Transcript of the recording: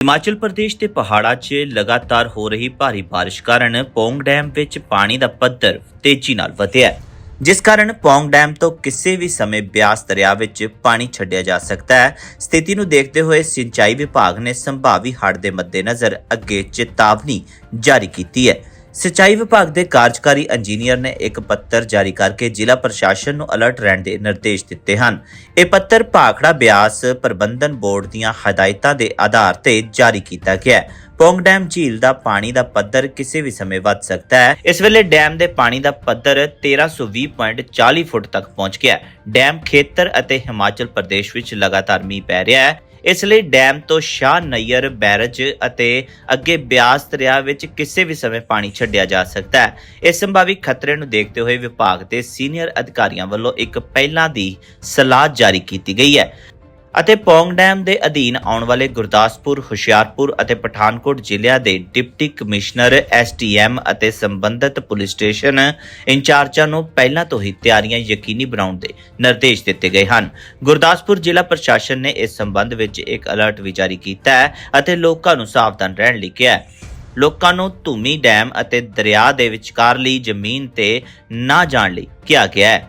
ਹਿਮਾਚਲ ਪ੍ਰਦੇਸ਼ ਦੇ ਪਹਾੜਾਂ 'ਚ ਲਗਾਤਾਰ ਹੋ ਰਹੀ ਭਾਰੀ ਬਾਰਿਸ਼ ਕਾਰਨ ਪੌਂਗ ਡੈਮ ਵਿੱਚ ਪਾਣੀ ਦਾ ਪੱਧਰ ਤੇਜ਼ੀ ਨਾਲ ਵਧਿਆ ਜਿਸ ਕਾਰਨ ਪੌਂਗ ਡੈਮ ਤੋਂ ਕਿਸੇ ਵੀ ਸਮੇਂ ਬਿਆਸ ਦਰਿਆ ਵਿੱਚ ਪਾਣੀ ਛੱਡਿਆ ਜਾ ਸਕਦਾ ਹੈ। ਸਥਿਤੀ ਨੂੰ ਦੇਖਦੇ ਹੋਏ ਸਿੰਚਾਈ ਵਿਭਾਗ ਨੇ ਸੰਭਾਵੀ ਹੜ੍ਹ ਦੇ ਮੱਦੇਨਜ਼ਰ ਅੱਗੇ ਚੇਤਾਵਨੀ ਜਾਰੀ ਕੀਤੀ ਹੈ। ਸਿੰਚਾਈ ਵਿਭਾਗ ਦੇ ਕਾਰਜਕਾਰੀ ਇੰਜੀਨੀਅਰ ਨੇ ਇੱਕ ਪੱਤਰ ਜਾਰੀ ਕਰਕੇ ਜ਼ਿਲ੍ਹਾ ਪ੍ਰਸ਼ਾਸਨ ਨੂੰ ਅਲਰਟ ਰਹਿਣ ਦੇ ਨਿਰਦੇਸ਼ ਦਿੱਤੇ ਹਨ। ਇਹ ਪੱਤਰ ਭਾਖੜਾ ਬਿਆਸ ਪ੍ਰਬੰਧਨ ਬੋਰਡ ਦੀਆਂ ਹਦਾਇਤਾਂ ਦੇ ਆਧਾਰ ਤੇ ਜਾਰੀ ਕੀਤਾ ਗਿਆ ਹੈ। ਪੌਂਗ ਡੈਮ ਝੀਲ ਦਾ ਪਾਣੀ ਦਾ ਪੱਧਰ ਕਿਸੇ ਵੀ ਸਮੇਂ ਵੱਧ ਸਕਦਾ ਹੈ। ਇਸ ਵੇਲੇ ਡੈਮ ਦੇ ਪਾਣੀ ਦਾ ਪੱਧਰ 1320.40 ਫੁੱਟ ਤੱਕ ਪਹੁੰਚ ਗਿਆ ਹੈ। ਡੈਮ ਖੇਤਰ ਅਤੇ ਹਿਮਾਚਲ ਪ੍ਰਦੇਸ਼ ਵਿੱਚ ਲਗਾਤਾਰ ਮੀਂਹ ਪੈ ਰਿਹਾ ਹੈ। ਇਸ ਲਈ ਡੈਮ ਤੋਂ ਸ਼ਾਹ ਨਈਅਰ, ਬੈਰਜ ਅਤੇ ਅੱਗੇ ਬਿਆਸ ਦਰਿਆ ਵਿੱਚ ਕਿਸੇ ਵੀ ਸਮੇਂ ਪਾਣੀ ਛੱਡਿਆ ਜਾ ਸਕਦਾ ਹੈ। ਇਸ ਸੰਭਾਵੀ ਖਤਰੇ ਨੂੰ ਦੇਖਦੇ ਹੋਏ ਵਿਭਾਗ ਦੇ ਸੀਨੀਅਰ ਅਧਿਕਾਰੀਆਂ ਵੱਲੋਂ ਇੱਕ ਪਹਿਲਾਂ ਦੀ ਸਲਾਹ ਜਾਰੀ ਕੀਤੀ ਗਈ ਹੈ। ਅਤੇ ਪੌਂਗ ਡੈਮ ਦੇ ਅਧੀਨ ਆਉਣ ਵਾਲੇ ਗੁਰਦਾਸਪੁਰ, ਹੁਸ਼ਿਆਰਪੁਰ ਅਤੇ ਪਠਾਨਕੋਟ ਜ਼ਿਲ੍ਹਿਆਂ ਦੇ ਡਿਪਟੀ ਕਮਿਸ਼ਨਰ ਐਸਟੀਐਮ ਅਤੇ ਸੰਬੰਧਿਤ ਪੁਲਿਸ ਸਟੇਸ਼ਨ ਇੰਚਾਰਜਾਂ ਨੂੰ ਪਹਿਲਾਂ ਤੋਂ ਹੀ ਤਿਆਰੀਆਂ ਯਕੀਨੀ ਬਣਾਉਣ ਦੇ ਨਿਰਦੇਸ਼ ਦਿੱਤੇ ਗਏ ਹਨ। ਗੁਰਦਾਸਪੁਰ ਜ਼ਿਲ੍ਹਾ ਪ੍ਰਸ਼ਾਸਨ ਨੇ ਇਸ ਸੰਬੰਧ ਵਿੱਚ ਇੱਕ ਅਲਰਟ ਵੀ ਜਾਰੀ ਕੀਤਾ ਹੈ ਅਤੇ ਲੋਕਾਂ ਨੂੰ ਸਾਵਧਾਨ ਰਹਿਣ ਲਈ ਕਿਹਾ ਹੈ। ਲੋਕਾਂ ਨੂੰ ਧੂਮੀ ਡੈਮ ਅਤੇ ਦਰਿਆ ਦੇ ਵਿਚਕਾਰਲੀ ਜ਼ਮੀਨ ਤੇ ਨਾ ਜਾਣ ਲਈ ਕਿਹਾ ਗਿਆ ਹੈ।